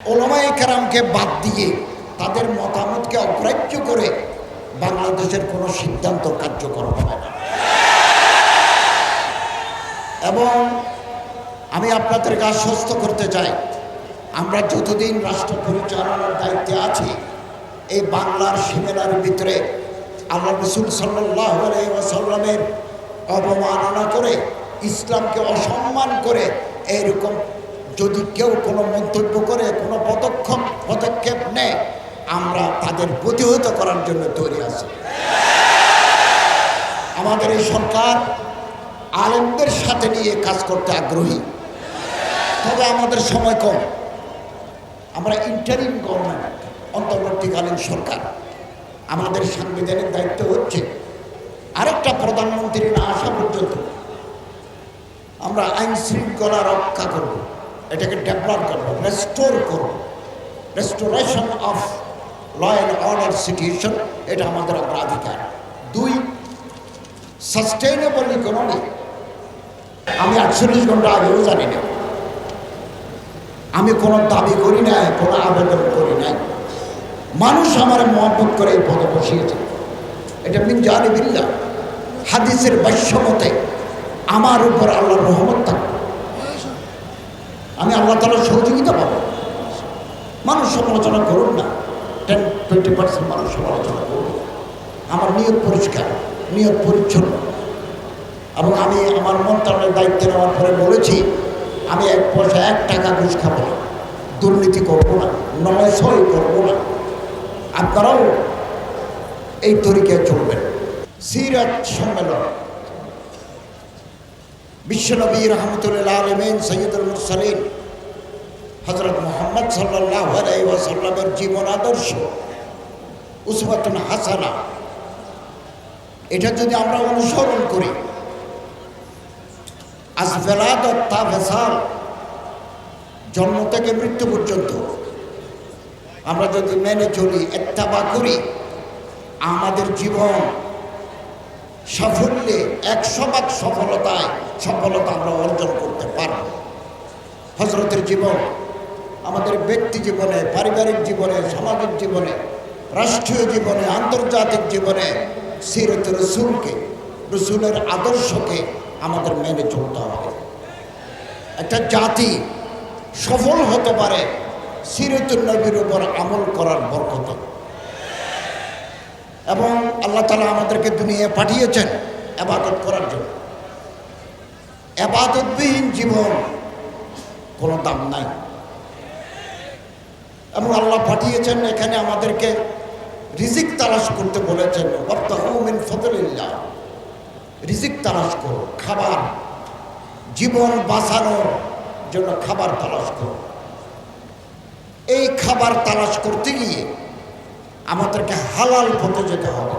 ওলামাই কারামকে বাদ দিয়ে তাদের মতামতকে অগ্রাহ্য করে বাংলাদেশের কোনো সিদ্ধান্ত কার্যকর হবে না। এবং আমি আপনাদের আপনাদেরকে আশ্বস্ত করতে চাই, আমরা যতদিন রাষ্ট্র পরিচালনার দায়িত্বে আছি, এই বাংলার সীমানার ভিতরে আল্লাহ রসুল সাল্লাহ সাল্লামের অবমাননা করে ইসলামকে অসম্মান করে এরকম যদি কেউ কোনো মন্তব্য করে, কোনো পদক্ষেপ পদক্ষেপ নেয়, আমরা তাদের প্রতিহত করার জন্য তৈরি আছি। আমাদের এই সরকার আলেমদের সাথে নিয়ে কাজ করতে আগ্রহী। তবে আমাদের সময় কম। আমরা ইন্টারিম গভর্নমেন্ট অন্তর্বর্তীকালীন সরকার। আমাদের সাংবিধানিক দায়িত্ব হচ্ছে আরেকটা প্রধানমন্ত্রী না আসা পর্যন্ত। আমরা আইন শৃঙ্খলা রক্ষা করব। এটাকে ডেভেলপ করব রেস্টোর করব। Restoration of law and order situation এটা আমাদের অগ্রাধিকার দুই সাস্টেইনেবল ইকোনমি আমি আটচল্লিশ ঘণ্টা আগেও জানি না। আমি কোনো দাবি করি না কোনো আবেদন করি নাই। মানুষ আমার মহব্বত করে এই পদে বসিয়েছে। এটা মিন জানি বিল্লা হাদিসের বাস্যমতে আমার উপর আল্লাহর রহমত থাকবে। আমি আল্লাহ তালার সহযোগিতা পাবো। মানুষ সমালোচনা করুন না। টেন টোয়েন্টি পার্সেন্ট মানুষ সমালোচনা করুন আমার নিয়ত পরিষ্কার, নিয়ত পরিচ্ছন্ন। এবং আমি আমার মন্ত্রণালয়ের দায়িত্ব নেওয়ার পরে বলেছি, আমি এক পয়সা এক টাকা ঘুষ খাব না। দুর্নীতি করব না। নয় সই করব না। আপনারাও এই তরিকায় চলবেন। সিরাত সম্মেলন। বিশ্বনবী রহমতুল্লাহ আলমিন সৈয়দুল মুরসালিন হজরত মোহাম্মদ সাল্লাহ ওয়াসাল্লামের জীবন আদর্শ উসবাতুন হাসানা। এটা যদি আমরা অনুসরণ করি, আজ ফেলাদ তা জন্ম থেকে মৃত্যু পর্যন্ত আমরা যদি মেনে চলি, এত্তাবা করি, আমাদের জীবন সাফল্যে একশো ভাগ সফলতায় সফলতা আমরা অর্জন করতে পারব। হজরতের জীবন, আমাদের ব্যক্তি জীবনে, পারিবারিক জীবনে, সামাজিক জীবনে, রাষ্ট্রীয় জীবনে, আন্তর্জাতিক জীবনে সিরত রসুলকে, রসুলের আদর্শকে আমাদের মেনে চলতে হবে। একটা জাতি সফল হতে পারে সিরতুল নবীর উপর আমল করার বরকতে। এবং আল্লাহ তালা আমাদেরকে দুনিয়ায় পাঠিয়েছেন আবাদত করার জন্য। আবাদতবিহীন জীবন কোনো দাম নাই। এবং আল্লাহ পাঠিয়েছেন, এখানে আমাদেরকে রিজিক তালাশ করতে বলেছেন অর্থাহমিন ফতলিল্লাহ রিজিক তালাশ করো, খাবার, জীবন বাঁচানোর জন্য খাবার তালাশ করো। এই খাবার তালাশ করতে আমাদেরকে হালাল পথে যেতে হবে।